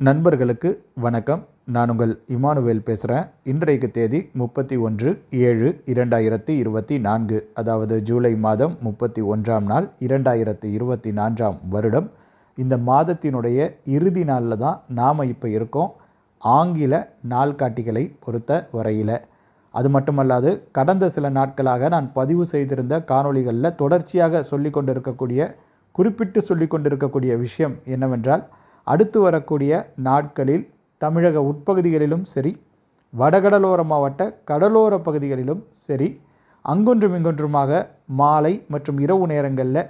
நண்பர்களுக்கு வணக்கம். நான் உங்கள் இமானுவேல் பேசுகிறேன் இன்றைக்கு தேதி முப்பத்தி ஒன்று ஏழு இரண்டாயிரத்தி இருபத்தி நான்கு அதாவது ஜூலை மாதம் முப்பத்தி ஒன்றாம் நாள் இரண்டாயிரத்தி இருபத்தி நான்காம் வருடம். இந்த மாதத்தினுடைய இறுதி நாளில் தான் நாம் இப்போ இருக்கோம். ஆங்கில நாள்காட்டிகளை பொறுத்த வரையில். அது மட்டுமல்லாது கடந்த சில நாட்களாக நான் பதிவு செய்திருந்த காணொளிகளில் தொடர்ச்சியாக சொல்லி கொண்டிருக்கக்கூடிய குறிப்பிட்டு சொல்லி கொண்டிருக்கக்கூடிய விஷயம் என்னவென்றால் அடுத்து வரக்கூடிய நாட்களில் தமிழக உட்பகுதிகளிலும் சரி வடகடலோர மாவட்ட கடலோர பகுதிகளிலும் சரி அங்கொன்றும் இங்கொன்றுமாக மாலை மற்றும் இரவு நேரங்களில்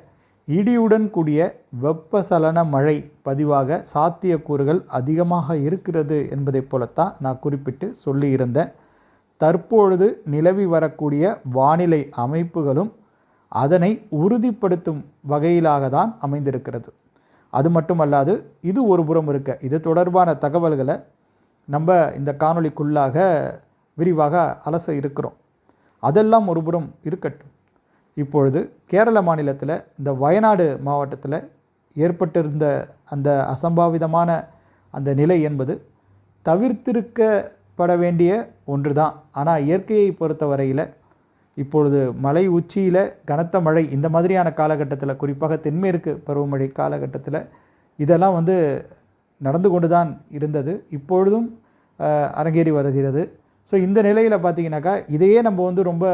இடியுடன் கூடிய வெப்பசலன மழை பதிவாக சாத்தியக்கூறுகள் அதிகமாக இருக்கிறது என்பதைப் போலத்தான் நான் குறிப்பிட்டு சொல்லியிருந்தேன். தற்பொழுது நிலவி வரக்கூடிய வானிலை அமைப்புகளும் அதனை உறுதிப்படுத்தும் வகையிலாக தான் அமைந்திருக்கிறது. அது மட்டுமல்லாது இது ஒரு புறம் இருக்க. இது தொடர்பான தகவல்களை நம்ம இந்த காணொளிக்குள்ளாக விரிவாக அலச இருக்கிறோம். அதெல்லாம் ஒரு புறம் இருக்கட்டும். இப்பொழுது கேரள மாநிலத்தில் இந்த வயநாடு மாவட்டத்தில் ஏற்பட்டிருந்த அந்த அசம்பாவிதமான அந்த நிலை என்பது தவிர்த்திருக்கப்பட வேண்டிய ஒன்று தான் ஆனால் இயற்கையை பொறுத்த வரையில் இப்பொழுது மலை உச்சியில் கனத்த மழை இந்த மாதிரியான காலகட்டத்தில் குறிப்பாக தென்மேற்கு பருவமழை காலகட்டத்தில் இதெல்லாம் வந்து நடந்து கொண்டு தான் இருந்தது. இப்பொழுதும் அரங்கேறி வருகிறது. ஸோ இந்த நிலையில் பார்த்தீங்கன்னாக்கா இதையே நம்ம வந்து ரொம்ப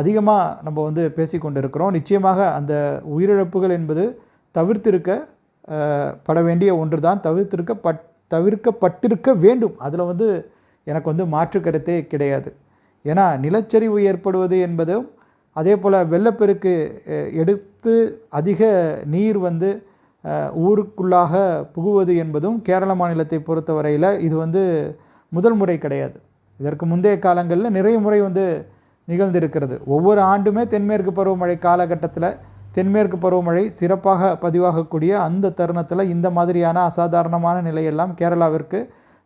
அதிகமாக நம்ம வந்து பேசிக்கொண்டு இருக்கிறோம் நிச்சயமாக அந்த உயிரிழப்புகள் என்பது தவிர்த்திருக்க பட வேண்டிய ஒன்று தான் தவிர்த்திருக்க பட் தவிர்க்கப்பட்டிருக்க வேண்டும். அதில் வந்து எனக்கு வந்து மாற்று கருத்தே கிடையாது. ஏன்னா நிலச்சரிவு ஏற்படுவது என்பதும் அதே போல் வெள்ளப்பெருக்கு எடுத்து அதிக நீர் வந்து ஊருக்குள்ளாக புகுவது என்பதும் கேரள மாநிலத்தை பொறுத்தவரையில் இது வந்து முதல் முறை கிடையாது. இதற்கு முந்தைய காலங்களில் நிறைய முறை வந்து நிகழ்ந்திருக்கிறது. ஒவ்வொரு ஆண்டுமே தென்மேற்கு பருவமழை காலகட்டத்தில் தென்மேற்கு பருவமழை சிறப்பாக பதிவாகக்கூடிய அந்த தருணத்தில் இந்த மாதிரியான அசாதாரணமான நிலையெல்லாம் கேரளாவிற்கு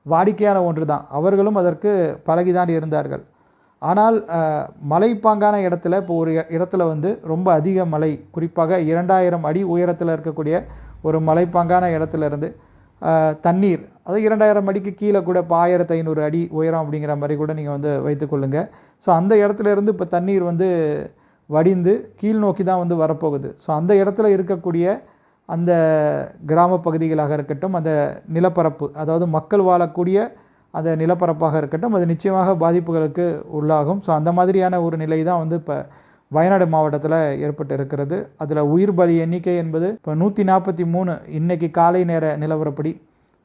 வாடிக்கையான ஒன்று தான் அவர்களும் அதற்கு பழகிதான் இருந்தார்கள். ஆனால் மலைப்பாங்கான இடத்துல இப்போ ஒரு இடத்துல வந்து ரொம்ப அதிக மலை குறிப்பாக இரண்டாயிரம் அடி உயரத்தில் இருக்கக்கூடிய ஒரு மலைப்பாங்கான இடத்துல இருந்து தண்ணீர் அது இரண்டாயிரம் அடிக்கு கீழே கூட இப்போ ஆயிரத்து ஐநூறு அடி உயரம் அப்படிங்கிற மாதிரி கூட நீங்கள் வந்து வைத்துக்கொள்ளுங்க ஸோ அந்த இடத்துல இருந்து இப்போ தண்ணீர் வந்து வடிந்து கீழ் நோக்கி தான் வந்து வரப்போகுது. ஸோ அந்த இடத்துல இருக்கக்கூடிய அந்த கிராம பகுதிகளாக இருக்கட்டும் அந்த நிலப்பரப்பு அதாவது மக்கள் வாழக்கூடிய அந்த நிலப்பரப்பாக இருக்கட்டும் அது நிச்சயமாக பாதிப்புகளுக்கு உள்ளாகும். ஸோ அந்த மாதிரியான ஒரு நிலை தான் வந்து இப்போ வயநாடு மாவட்டத்தில் ஏற்பட்டு இருக்கிறது அதில் உயிர் பலி எண்ணிக்கை என்பது இப்போ நூற்றி நாற்பத்தி மூணு இன்னைக்கு காலை நேர நிலவரப்படி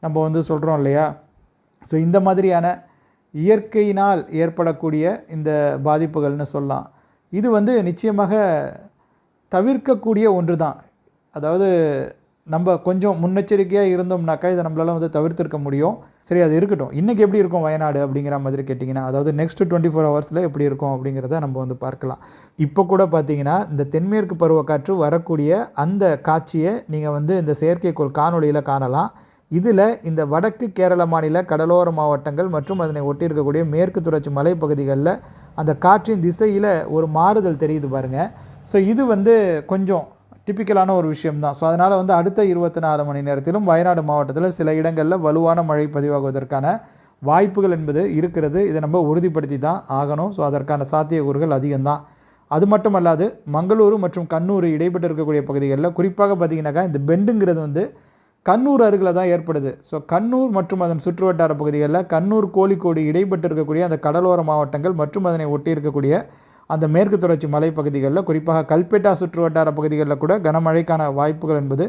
நம்ம வந்து சொல்கிறோம் இல்லையா? ஸோ இந்த மாதிரியான இயற்கையினால் ஏற்படக்கூடிய இந்த பாதிப்புகள்னு சொல்லலாம். இது வந்து நிச்சயமாக தவிர்க்கக்கூடிய ஒன்று தான் அதாவது நம்ம கொஞ்சம் முன்னெச்சரிக்கையாக இருந்தோம்னாக்கா இதை நம்மளால வந்து தவிர்த்திருக்க முடியும். சரி அது இருக்கட்டும். இன்றைக்கி எப்படி இருக்கும் வயநாடு அப்படிங்கிற மாதிரி கேட்டிங்கன்னா அதாவது நெக்ஸ்ட் டுவெண்ட்டி ஃபோர் ஹவர்ஸில் எப்படி இருக்கும் அப்படிங்கிறத நம்ம வந்து பார்க்கலாம். இப்போ கூட பார்த்தீங்கன்னா இந்த தென்மேற்கு பருவக்காற்று வரக்கூடிய அந்த காட்சியை நீங்கள் வந்து இந்த செயற்கைக்கோள் காணொளியில் காணலாம். இதில் இந்த வடக்கு கேரள மாநில கடலோர மாவட்டங்கள் மற்றும் அதனை ஒட்டி இருக்கக்கூடிய மேற்கு தொடர்ச்சி மலைப்பகுதிகளில் அந்த காற்றின் திசையில் ஒரு மாறுதல் தெரியுது பாருங்கள் ஸோ இது வந்து கொஞ்சம் டிப்பிக்கலான ஒரு விஷயம் தான் ஸோ அதனால் வந்து அடுத்த இருபத்தி நாலு மணி நேரத்திலும் வயநாடு மாவட்டத்தில் சில இடங்களில் வலுவான மழை பதிவாகுவதற்கான வாய்ப்புகள் என்பது இருக்கிறது. இதை நம்ம உறுதிப்படுத்தி தான் ஆகணும். ஸோ அதற்கான சாத்தியக்கூறுகள் அதிகம்தான். அது மட்டுமல்லாது மங்களூரு மற்றும் கண்ணூர் இடைப்பட்டு இருக்கக்கூடிய பகுதிகளில் குறிப்பாக பார்த்தீங்கன்னாக்கா இந்த பெண்டுங்கிறது வந்து கண்ணூர் அருகில் தான் ஏற்படுது. ஸோ கண்ணூர் மற்றும் அதன் சுற்றுவட்டார பகுதிகளில் கண்ணூர் கோழிக்கோடு இடைப்பட்டு இருக்கக்கூடிய அந்த கடலோர மாவட்டங்கள் மற்றும் அதனை ஒட்டி இருக்கக்கூடிய அந்த மேற்கு தொடர்ச்சி மலைப்பகுதிகளில் குறிப்பாக கல்பேட்டா சுற்றுவட்டார பகுதிகளில் கூட கனமழைக்கான வாய்ப்புகள் என்பது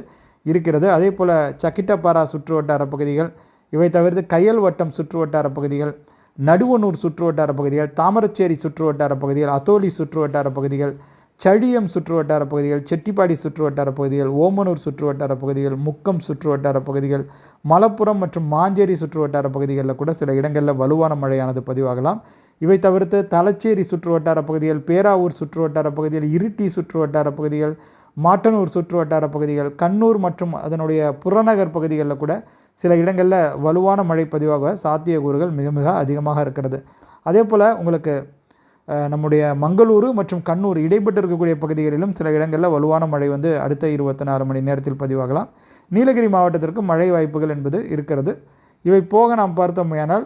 இருக்கிறது. அதே போல் சக்கிட்டப்பாரா சுற்றுவட்டார பகுதிகள் இவை தவிர்த்து கையல் வட்டம் சுற்றுவட்டார பகுதிகள் நடுவனூர் சுற்றுவட்டார பகுதிகள் தாமரச்சேரி சுற்றுவட்டார பகுதிகள் அத்தோலி சுற்றுவட்டார பகுதிகள் சழியம் சுற்றுவட்டார பகுதிகள் செட்டிப்பாடி சுற்றுவட்டார பகுதிகள் ஓமனூர் சுற்றுவட்டார பகுதிகள் முக்கம் சுற்றுவட்டார பகுதிகள் மலப்புரம் மற்றும் மாஞ்சேரி சுற்றுவட்டார பகுதிகளில் கூட சில இடங்களில் வலுவான மழையானது பதிவாகலாம். இவை தவிர்த்து தலச்சேரி சுற்றுவட்டார பகுதிகள் பேராவூர் சுற்றுவட்டார பகுதிகள் இருட்டி சுற்றுவட்டார பகுதிகள் மாட்டனூர் சுற்றுவட்டார பகுதிகள் கண்ணூர் மற்றும் அதனுடைய புறநகர் பகுதிகளில் கூட சில இடங்களில் வலுவான மழை பதிவாக சாத்தியக்கூறுகள் மிக மிக அதிகமாக இருக்கிறது. அதே போல் உங்களுக்கு நம்முடைய மங்களூரு மற்றும் கண்ணூர் இடைப்பட்டு இருக்கக்கூடிய பகுதிகளிலும் சில இடங்களில் வலுவான மழை வந்து அடுத்த இருபத்தி நாலு மணி நேரத்தில் பதிவாகலாம். நீலகிரி மாவட்டத்திற்கு மழை வாய்ப்புகள் என்பது இருக்கிறது. இவை போக நாம் பார்த்தோமையானால்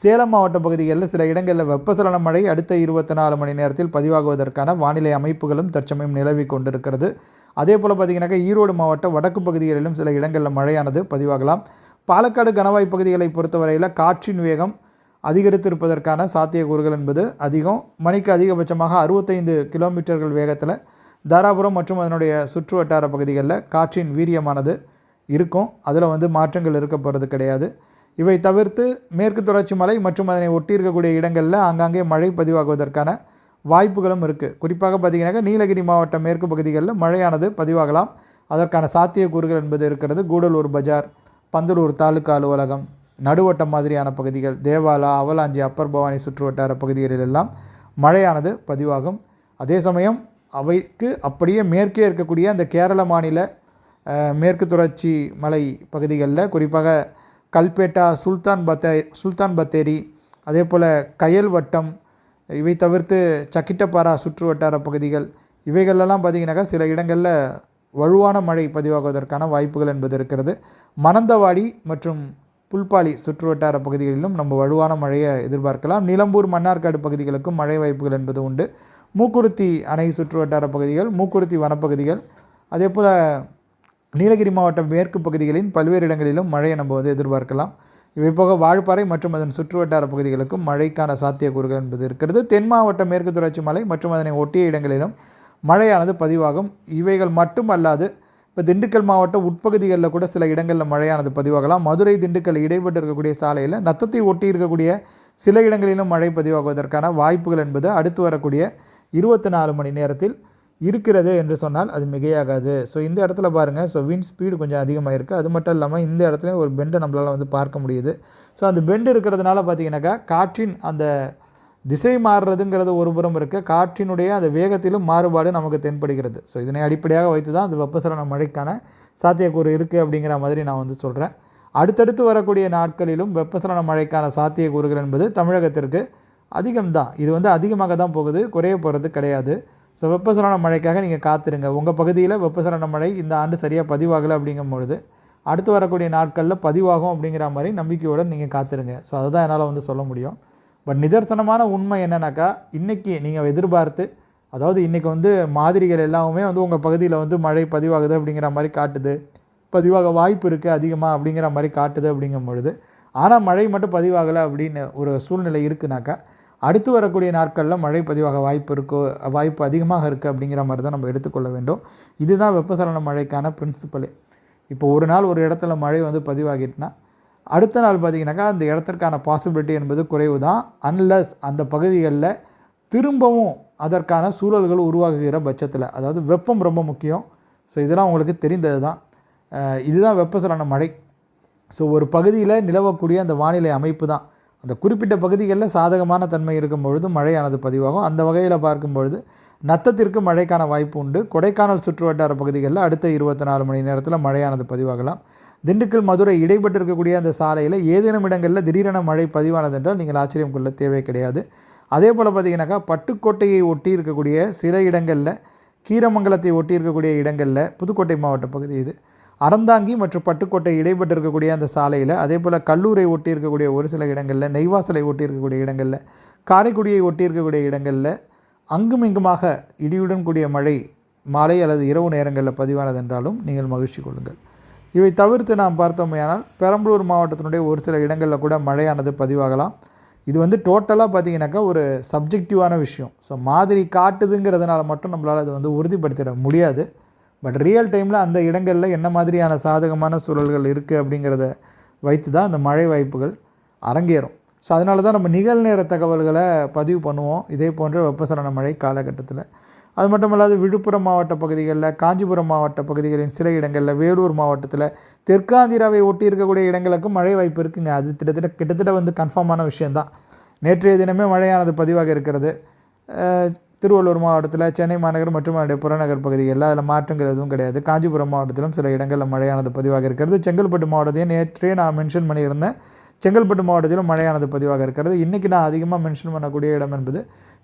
சேலம் மாவட்ட பகுதிகளில் சில இடங்களில் வெப்பசலன மழை அடுத்த இருபத்தி நாலு மணி நேரத்தில் பதிவாகுவதற்கான வானிலை அமைப்புகளும் தற்சமயம் நிலவி கொண்டிருக்கிறது. அதே போல் பார்த்திங்கனாக்கா ஈரோடு மாவட்ட வடக்கு பகுதிகளிலும் சில இடங்களில் மழையானது பதிவாகலாம். பாலக்காடு கணவாய் பகுதிகளை பொறுத்தவரையில் காற்றின் வேகம் அதிகரித்திருப்பதற்கான சாத்தியக்கூறுகள் என்பது அதிகம். மணிக்கு அதிகபட்சமாக அறுபத்தைந்து கிலோமீட்டர்கள் வேகத்தில் தாராபுரம் மற்றும் அதனுடைய சுற்று வட்டார பகுதிகளில் காற்றின் வீரியமானது இருக்கும். அதில் வந்து மாற்றங்கள் இருக்க போகிறது கிடையாது. இவை தவிர்த்து மேற்கு தொடர்ச்சி மலை மற்றும் அதனை ஒட்டி இருக்கக்கூடிய இடங்களில் ஆங்காங்கே மழை பதிவாகுவதற்கான வாய்ப்புகளும் இருக்குது குறிப்பாக பார்த்தீங்கன்னாக்கா நீலகிரி மாவட்ட மேற்கு பகுதிகளில் மழையானது பதிவாகலாம். அதற்கான சாத்தியக்கூறுகள் என்பது இருக்கிறது. கூடலூர் பஜார் பந்தலூர் தாலுகா அலுவலகம் நடுவட்டம் மாதிரியான பகுதிகள் தேவாலா அவலாஞ்சி அப்பர் பவானி சுற்றுவட்டார பகுதிகளிலெல்லாம் மழையானது பதிவாகும். அதே சமயம் அவைக்கு அப்படியே மேற்கே இருக்கக்கூடிய அந்த கேரள மாநில மேற்கு தொடர்ச்சி மலை பகுதிகளில் குறிப்பாக கல்பேட்டா சுல்தான் பத்தே சுல்தான் பத்தேரி அதே போல் கயல் வட்டம் இவை தவிர்த்து சக்கிட்டப்பாரா சுற்று வட்டார பகுதிகள். இவைகளெல்லாம் பார்த்திங்கனாக்கா சில இடங்களில் வலுவான மழை பதிவாகுவதற்கான வாய்ப்புகள் என்பது இருக்கிறது. மணந்தவாடி மற்றும் புல்பாலி சுற்று வட்டார பகுதிகளிலும் நம்ம வலுவான மழையை எதிர்பார்க்கலாம். நிலம்பூர் மன்னார்காடு பகுதிகளுக்கும் மழை வாய்ப்புகள் என்பது உண்டு. மூக்குருத்தி அணை சுற்று வட்டார பகுதிகள் மூக்குருத்தி வனப்பகுதிகள் அதே போல் நீலகிரி மாவட்ட மேற்கு பகுதிகளின் பல்வேறு இடங்களிலும் மழையை நம்ம வந்து எதிர்பார்க்கலாம். இவை போக வாழ்பாறை மற்றும் அதன் சுற்றுவட்டார பகுதிகளுக்கும் மழைக்கான சாத்தியக்கூறுகள் என்பது இருக்கிறது. தென் மாவட்ட மேற்கு தொடர்ச்சி மலை மற்றும் அதனை ஒட்டிய இடங்களிலும் மழையானது பதிவாகும். இவைகள் மட்டும் அல்லாது இப்போ திண்டுக்கல் மாவட்ட உட்பகுதிகளில் கூட சில இடங்களில் மழையானது பதிவாகலாம். மதுரை திண்டுக்கல் இடைப்பட்டு இருக்கக்கூடிய சாலையில் நத்தத்தை ஒட்டி இருக்கக்கூடிய சில இடங்களிலும் மழை பதிவாகுவதற்கான வாய்ப்புகள் என்பது அடுத்து வரக்கூடிய இருபத்தி நாலு மணி நேரத்தில் இருக்கிறது என்று சொன்னால் அது மிகையாகாது. ஸோ இந்த இடத்துல பாருங்கள் ஸோ விண்ட் ஸ்பீடு கொஞ்சம் அதிகமாக இருக்குது அது மட்டும் இல்லாமல் இந்த இடத்துல ஒரு பெண்டை நம்மளால் வந்து பார்க்க முடியுது. ஸோ அந்த பெண்டு இருக்கிறதுனால பார்த்திங்கனாக்கா காற்றின் அந்த திசை மாறுறதுங்கிறது ஒரு புறம் இருக்க. காற்றினுடைய அந்த வேகத்திலும் மாறுபாடு நமக்கு தென்படுகிறது. ஸோ இதனை அடிப்படையாக வைத்து தான் அந்த வெப்பசலன மழைக்கான சாத்தியக்கூறு இருக்குது அப்படிங்கிற மாதிரி நான் வந்து சொல்கிறேன் அடுத்தடுத்து வரக்கூடிய நாட்களிலும் வெப்பசலன மழைக்கான சாத்தியக்கூறுகள் என்பது தமிழகத்திற்கு அதிகம்தான். இது வந்து அதிகமாக தான் போகுது. குறைய போகிறது கிடையாது. ஸோ வெப்பசலன மழைக்காக நீங்கள் காத்திருங்க. உங்கள் பகுதியில் வெப்பசலன மழை இந்த ஆண்டு சரியாக பதிவாகலை அப்படிங்கும் பொழுது அடுத்து வரக்கூடிய நாட்களில் பதிவாகும் அப்படிங்கிற மாதிரி நம்பிக்கையோடு நீங்கள் காத்திருங்க. ஸோ அதுதான் என்னால் வந்து சொல்ல முடியும். பட் நிதர்சனமான உண்மை என்னன்னாக்கா இன்றைக்கி நீங்கள் எதிர்பார்த்து அதாவது இன்றைக்கி வந்து மாதிரிகள் எல்லாமே வந்து உங்கள் பகுதியில் வந்து மழை பதிவாகுது அப்படிங்கிற மாதிரி காட்டுது. பதிவாக வாய்ப்பு இருக்குது அதிகமாக அப்படிங்கிற மாதிரி காட்டுது அப்படிங்கும் பொழுது ஆனால் மழை மட்டும் பதிவாகலை அப்படின்னு ஒரு சூழ்நிலை இருக்குனாக்கா அடுத்து வரக்கூடிய நாட்களில் மழை பதிவாக வாய்ப்பு இருக்கோ வாய்ப்பு அதிகமாக இருக்குது அப்படிங்கிற மாதிரி தான் நம்ம எடுத்துக்கொள்ள வேண்டும். இதுதான் வெப்பசலன மழைக்கான பிரின்சிபலே இப்போ ஒரு நாள் ஒரு இடத்துல மழை வந்து பதிவாகிட்டுனா அடுத்த நாள் பார்த்திங்கனாக்கா அந்த இடத்திற்கான பாசிபிலிட்டி என்பது குறைவு தான் அன்லஸ் அந்த பகுதிகளில் திரும்பவும் அதற்கான சூழல்கள் உருவாகுகிற பட்சத்தில் அதாவது வெப்பம் ரொம்ப முக்கியம். ஸோ இதெல்லாம் உங்களுக்கு தெரிந்தது தான் இதுதான் வெப்பசலன மழை. ஸோ ஒரு பகுதியில் நிலவக்கூடிய அந்த வானிலை அமைப்பு தான் அந்த குறிப்பிட்ட பகுதிகளில் சாதகமான தன்மை இருக்கும் பொழுது மழையானது பதிவாகும். அந்த வகையில் பார்க்கும் பொழுது நத்தத்திற்கு மழைக்கான வாய்ப்பு உண்டு. கொடைக்கானல் சுற்றுவட்டார பகுதிகளில் அடுத்த இருபத்தி நாலு மணி நேரத்தில் மழையானது பதிவாகலாம். திண்டுக்கல் மதுரை இடைப்பட்டு இருக்கக்கூடிய அந்த சாலையில் ஏதேனும் இடங்களில் திடீரென மழை பதிவானது என்றால் நீங்கள் ஆச்சரியம் கொள்ள தேவை கிடையாது. அதே போல் பார்த்தீங்கன்னாக்கா பட்டுக்கோட்டையை ஒட்டி இருக்கக்கூடிய சில இடங்களில் கீரமங்கலத்தை ஒட்டி இருக்கக்கூடிய இடங்களில் புதுக்கோட்டை மாவட்ட பகுதி இது. அறந்தாங்கி மற்றும் பட்டுக்கோட்டை இடைப்பட்டு இருக்கக்கூடிய அந்த சாலையில் அதே போல் கல்லூரை ஒட்டி இருக்கக்கூடிய ஒரு சில இடங்களில் நெய்வாசலை ஒட்டி இருக்கக்கூடிய இடங்களில் காரைக்குடியை ஒட்டி இருக்கக்கூடிய இடங்களில் அங்கும் இங்குமாக இடியுடன் கூடிய மழை மாலை அல்லது இரவு நேரங்களில் பதிவானது என்றாலும் நீங்கள் மகிழ்ச்சி கொள்ளுங்கள். இவை தவிர்த்து நாம் பார்த்தோமையானால் பெரம்பலூர் மாவட்டத்தினுடைய ஒரு சில இடங்களில் கூட மழையானது பதிவாகலாம். இது வந்து டோட்டலாக பார்த்தீங்கன்னாக்கா ஒரு சப்ஜெக்டிவான விஷயம். ஸோ மாதிரி காட்டுதுங்கிறதுனால மட்டும் நம்மளால் அதை வந்து உறுதிப்படுத்திட முடியாது. பட் ரியல் டைமில் அந்த இடங்களில் என்ன மாதிரியான சாதகமான சூழல்கள் இருக்குது அப்படிங்கிறத வைத்து தான் அந்த மழை வாய்ப்புகள் அரங்கேறும். ஸோ அதனால தான் நம்ம நிகழ்நேர தகவல்களை பதிவு பண்ணுவோம். இதே போன்ற வெப்பசலன மழை காலகட்டத்தில். அது மட்டும் இல்லாது விழுப்புரம் மாவட்ட பகுதிகளில் காஞ்சிபுரம் மாவட்ட பகுதிகளின் சில இடங்களில் வேலூர் மாவட்டத்தில் தெற்காந்திராவை ஒட்டி இருக்கக்கூடிய இடங்களுக்கும் மழை வாய்ப்பு இருக்குங்க. அது கிட்டத்தட்ட கிட்டத்தட்ட வந்து கன்ஃபார்மான விஷயந்தான் நேற்றைய தினமே மழையானது பதிவாக இருக்கிறது. திருவள்ளூர் மாவட்டத்தில் சென்னை மாநகர் மற்றும் அதனுடைய புறநகர் பகுதிகளில் அதில் மாற்றங்கள் எதுவும் கிடையாது. காஞ்சிபுரம் மாவட்டத்திலும் சில இடங்களில் மழையானது பதிவாக இருக்கிறது. செங்கல்பட்டு மாவட்டத்தையும் நேற்றே நான் மென்ஷன் பண்ணியிருந்தேன். செங்கல்பட்டு மாவட்டத்திலும் மழையானது பதிவாக இருக்கிறது. இன்றைக்கி நான் அதிகமாக மென்ஷன் பண்ணக்கூடிய இடம் என்பது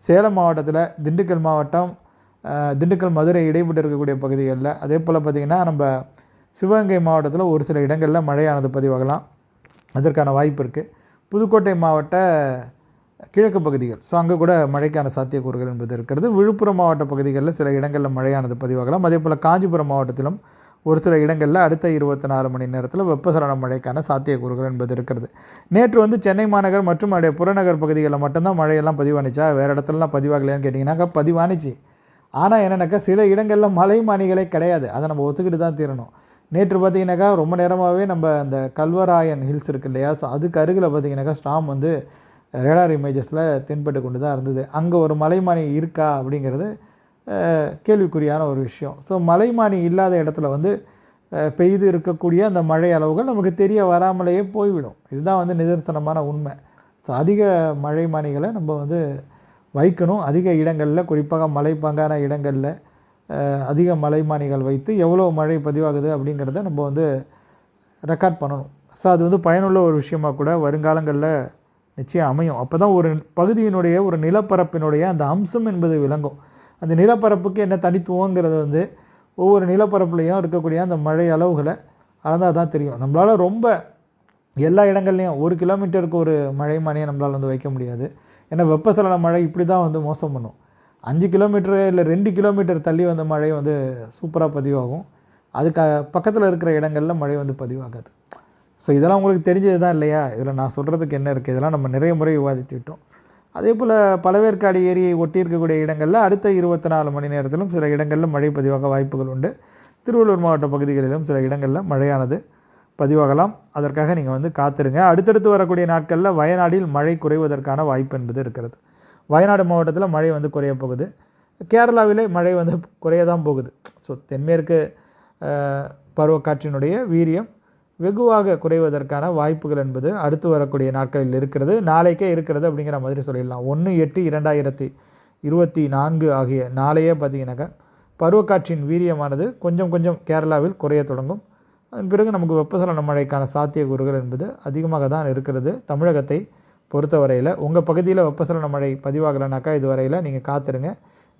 சேலம் மாவட்டத்தில் திண்டுக்கல் மாவட்டம் திண்டுக்கல் மதுரை இடைப்பட்டு இருக்கக்கூடிய பகுதிகளில். அதே போல் பார்த்திங்கன்னா நம்ம சிவகங்கை மாவட்டத்தில் ஒரு சில இடங்களில் மழையானது பதிவாகலாம். அதற்கான வாய்ப்பு இருக்குது புதுக்கோட்டை மாவட்ட கிழக்கு பகுதிகள். ஸோ அங்கே கூட மழைக்கான சாத்தியக்கூறுகள் என்பது இருக்கிறது. விழுப்புரம் மாவட்ட பகுதிகளில் சில இடங்களில் மழையானது பதிவாகலாம். அதே போல் காஞ்சிபுரம் மாவட்டத்திலும் ஒரு சில இடங்களில் அடுத்த இருபத்தி நாலு மணி நேரத்தில் வெப்பசலன மழைக்கான சாத்தியக்கூறுகள் என்பது இருக்கிறது. நேற்று வந்து சென்னை மாநகர் மற்றும் அதே புறநகர் பகுதிகளில் மட்டும்தான் மழையெல்லாம் பதிவானுச்சா? வேறு இடத்துலலாம் பதிவாகலையான்னு கேட்டிங்கன்னாக்கா பதிவானுச்சு. ஆனால் என்னென்னாக்கா சில இடங்களில் மலை மாணிகளே கிடையாது. அதை நம்ம ஒத்துக்கிட்டு தான் தீரணும். நேற்று பார்த்தீங்கன்னாக்கா ரொம்ப நேரமாகவே நம்ம அந்த கல்வராயன் ஹில்ஸ் இருக்கு இல்லையா? ஸோ அதுக்கு அருகில் பார்த்தீங்கன்னாக்கா ஸ்டாம் வந்து ரேடார் இமேஜஸில் தென்பட்டு கொண்டு தான் இருந்தது. அங்கே ஒரு மலைமானி இருக்கா அப்படிங்கிறது கேள்விக்குறியான ஒரு விஷயம். ஸோ மலைமானி இல்லாத இடத்துல வந்து பெய்து இருக்கக்கூடிய அந்த மழை அளவுகள் நமக்கு தெரிய வராமலேயே போய்விடும். இதுதான் வந்து நிதர்சனமான உண்மை. ஸோ அதிக மழைமானிகளை நம்ம வந்து வைக்கணும். அதிக இடங்களில் குறிப்பாக மலைப்பாங்கான இடங்களில் அதிக மலைமானிகள் வைத்து எவ்வளோ மழை பதிவாகுது அப்படிங்கிறத நம்ம வந்து ரெக்கார்ட் பண்ணணும். ஸோ அது வந்து பயனுள்ள ஒரு விஷயமாக கூட வருங்காலங்களில் நிச்சயம் அமையும். அப்போ தான் ஒரு பகுதியினுடைய ஒரு நிலப்பரப்பினுடைய அந்த அம்சம் என்பது விளங்கும். அந்த நிலப்பரப்புக்கு என்ன தனித்துவங்கிறது வந்து ஒவ்வொரு நிலப்பரப்புலையும் இருக்கக்கூடிய அந்த மழை அளவுகளை அளந்தால் தான் தெரியும். நம்மளால் ரொம்ப எல்லா இடங்கள்லையும் ஒரு கிலோமீட்டருக்கு ஒரு மழை மானியை நம்மளால் வந்து வைக்க முடியாது. ஏன்னா வெப்பசலன மழை இப்படி தான் வந்து மோசம் பண்ணும். அஞ்சு கிலோமீட்டர் இல்லை ரெண்டு கிலோமீட்டர் தள்ளி வந்த மழை வந்து சூப்பராக பதிவாகும். அதுக்கு பக்கத்தில் இருக்கிற இடங்களில் மழை வந்து பதிவாகாது. ஸோ இதெல்லாம் உங்களுக்கு தெரிஞ்சது தான் இல்லையா? இதில் நான் சொல்கிறதுக்கு என்ன இருக்குது இதெல்லாம் நம்ம நிறைய முறை விவாதித்து விட்டோம். அதே போல் பழவேற்காடு ஏரியை ஒட்டி இருக்கக்கூடிய இடங்களில் அடுத்த இருபத்தி நாலு மணி நேரத்திலும் சில இடங்களில் மழை பதிவாக வாய்ப்புகள் உண்டு. திருவள்ளூர் மாவட்ட பகுதிகளிலும் சில இடங்களில் மழையானது பதிவாகலாம். அதற்காக நீங்கள் வந்து காத்திருங்க. அடுத்தடுத்து வரக்கூடிய நாட்களில் வயநாடில் மழை குறைவதற்கான வாய்ப்பு என்பது இருக்கிறது. வயநாடு மாவட்டத்தில் மழை வந்து குறைய போகுது. கேரளாவிலே மழை வந்து குறைய தான் போகுது. ஸோ தென்மேற்கு பருவக்காற்றினுடைய வீரியம் வெகுவாக குறைவதற்கான வாய்ப்புகள் என்பது அடுத்து வரக்கூடிய நாட்களில் இருக்கிறது. நாளைக்கே இருக்கிறது அப்படிங்கிற மாதிரி சொல்லிடலாம். ஒன்று எட்டு இரண்டாயிரத்தி இருபத்தி நான்கு ஆகிய நாளையே பார்த்தீங்கன்னாக்கா பருவக்காற்றின் வீரியமானது கொஞ்சம் கொஞ்சம் கேரளாவில் குறைய தொடங்கும். அதன் பிறகு நமக்கு வெப்பசலன மழைக்கான சாத்தியக்கூறுகள் என்பது அதிகமாக தான் இருக்கிறது. தமிழகத்தை பொறுத்தவரையில் உங்கள் பகுதியில் வெப்பசலன மழை பதிவாகலைனாக்கா இதுவரையில் நீங்கள் காத்துருங்க.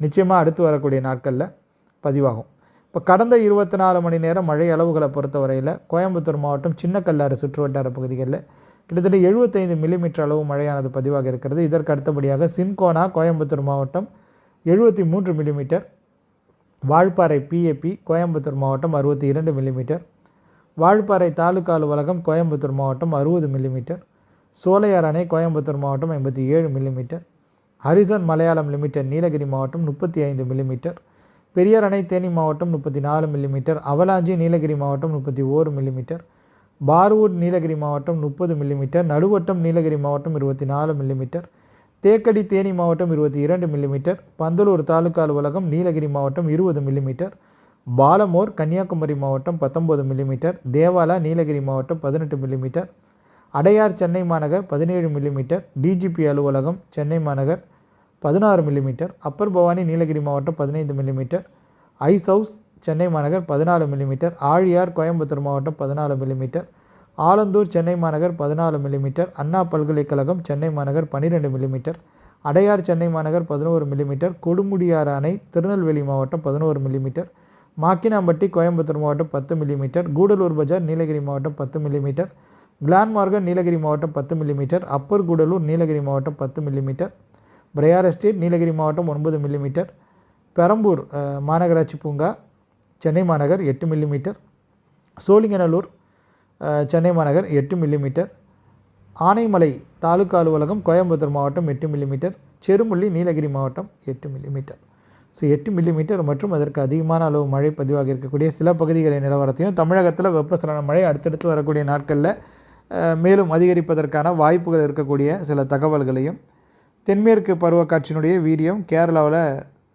நிச்சயமாக அடுத்து வரக்கூடிய நாட்களில் பதிவாகும். இப்போ கடந்த இருபத்தி நாலு மணி நேரம் மழை அளவுகளை பொறுத்தவரையில் கோயம்புத்தூர் மாவட்டம் சின்னக்கல்லாறு சுற்றுவட்டார பகுதிகளில் கிட்டத்தட்ட எழுபத்தைந்து மில்லிமீட்டர் அளவு மழையானது பதிவாக இருக்கிறது. இதற்கு அடுத்தபடியாக சின்கோனா கோயம்புத்தூர் மாவட்டம் எழுபத்தி மூன்று மில்லிமீட்டர் வால்பாறை பிஏபி கோயம்புத்தூர் மாவட்டம் அறுபத்தி இரண்டு மில்லிமீட்டர் வாழ்ப்பாறை தாலுகா அலுவலகம் கோயம்புத்தூர் மாவட்டம் அறுபது மில்லிமீட்டர் சோலையார் அணை கோயம்புத்தூர் மாவட்டம் ஐம்பத்தி ஏழு millimetre Harrison Malayalam limited Nilgiri மாவட்டம் முப்பத்தி ஐந்து மில்லிமீட்டர் பெரியார் அணை தேனி மாவட்டம் முப்பத்தி நாலு மில்லிமீட்டர் அவலாஞ்சி நீலகிரி மாவட்டம் முப்பத்தி ஓரு மில்லிமீட்டர் பார்வுட் நீலகிரி மாவட்டம் முப்பது மில்லிமீட்டர் நடுவட்டம் நீலகிரி மாவட்டம் இருபத்தி நாலு மில்லிமீட்டர் தேக்கடி தேனி மாவட்டம் இருபத்தி இரண்டு மில்லிமீட்டர் பந்தலூர் தாலுகா அலுவலகம் நீலகிரி மாவட்டம் இருபது மில்லிமீட்டர் பாலமோர் கன்னியாகுமரி மாவட்டம் பத்தொம்பது மில்லிமீட்டர் தேவாலா நீலகிரி மாவட்டம் பதினெட்டு மில்லிமீட்டர் அடையார் சென்னை மாநகர் பதினேழு மில்லிமீட்டர் டிஜிபி அலுவலகம் சென்னை மாநகர் பதினாறு மில்லிமீட்டர் அப்பர் பவானி நீலகிரி மாவட்டம் பதினைந்து மில்லிமீட்டர் ஐஸ் ஹவுஸ் சென்னை மாநகர் பதினாலு மில்லிமீட்டர் ஆழியார் கோயம்புத்தூர் மாவட்டம் பதினாலு மில்லிமீட்டர் ஆலந்தூர் சென்னை மாநகர் பதினாலு மில்லிமீட்டர் அண்ணா பல்கலைக்கழகம் சென்னை மாநகர் பன்னிரெண்டு மில்லிமீட்டர் அடையார் சென்னை மாநகர் பதினோரு மில்லிமீட்டர் கொடுமுடியாறு அணை திருநெல்வேலி மாவட்டம் பதினோரு மில்லிமீட்டர் மாக்கினாம்பட்டி கோயம்புத்தூர் மாவட்டம் பத்து மில்லிமீட்டர் கூடலூர் பஜார் நீலகிரி மாவட்டம் பத்து மில்லிமீட்டர் கிளான்மார்கன் நீலகிரி மாவட்டம் பத்து மில்லிமீட்டர் அப்பர் கூடலூர் நீலகிரி மாவட்டம் பத்து மில்லிமீட்டர் பிரையார் எஸ்டேட் நீலகிரி மாவட்டம் ஒன்பது மில்லிமீட்டர் பெரம்பூர் மாநகராட்சி பூங்கா சென்னை மாநகர் எட்டு மில்லிமீட்டர் சோழிங்கநல்லூர் சென்னை மாநகர் எட்டு மில்லிமீட்டர் ஆனைமலை தாலுகா அலுவலகம் கோயம்புத்தூர் மாவட்டம் எட்டு மில்லிமீட்டர் செருமுள்ளி நீலகிரி மாவட்டம் எட்டு மில்லிமீட்டர் ஸோ எட்டு மில்லிமீட்டர் மற்றும் அதற்கு அதிகமான அளவு மழை பதிவாக இருக்கக்கூடிய சில பகுதிகளின் நிலவரத்தையும் தமிழகத்தில் வெப்பசலன மழை அடுத்தடுத்து வரக்கூடிய நாட்களில் மேலும் அதிகரிப்பதற்கான வாய்ப்புகள் இருக்கக்கூடிய சில தகவல்களையும் தென்மேற்கு பருவக்காற்றினுடைய வீரியம் கேரளாவில்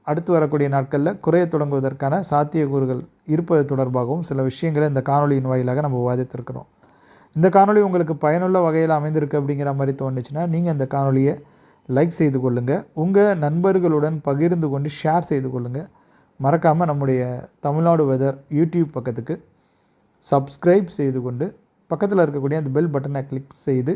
அடுத்து வரக்கூடிய நாட்களில் குறைய தொடங்குவதற்கான சாத்தியக்கூறுகள் இருப்பது தொடர்பாகவும் சில விஷயங்களை இந்த காணொளியின் வாயிலாக நம்ம விவாதித்திருக்கிறோம். இந்த காணொளி உங்களுக்கு பயனுள்ள வகையில் அமைந்திருக்கு அப்படிங்கிற மாதிரி தோணுச்சுன்னா நீங்கள் இந்த காணொலியை லைக் செய்து கொள்ளுங்கள் உங்கள் நண்பர்களுடன் பகிர்ந்து கொண்டு ஷேர் செய்து கொள்ளுங்கள் மறக்காமல் நம்முடைய தமிழ்நாடு வெதர் யூடியூப் பக்கத்துக்கு சப்ஸ்கிரைப் செய்து கொண்டு பக்கத்தில் இருக்கக்கூடிய அந்த பெல் பட்டனை கிளிக் செய்து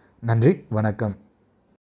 நன்றி வணக்கம்.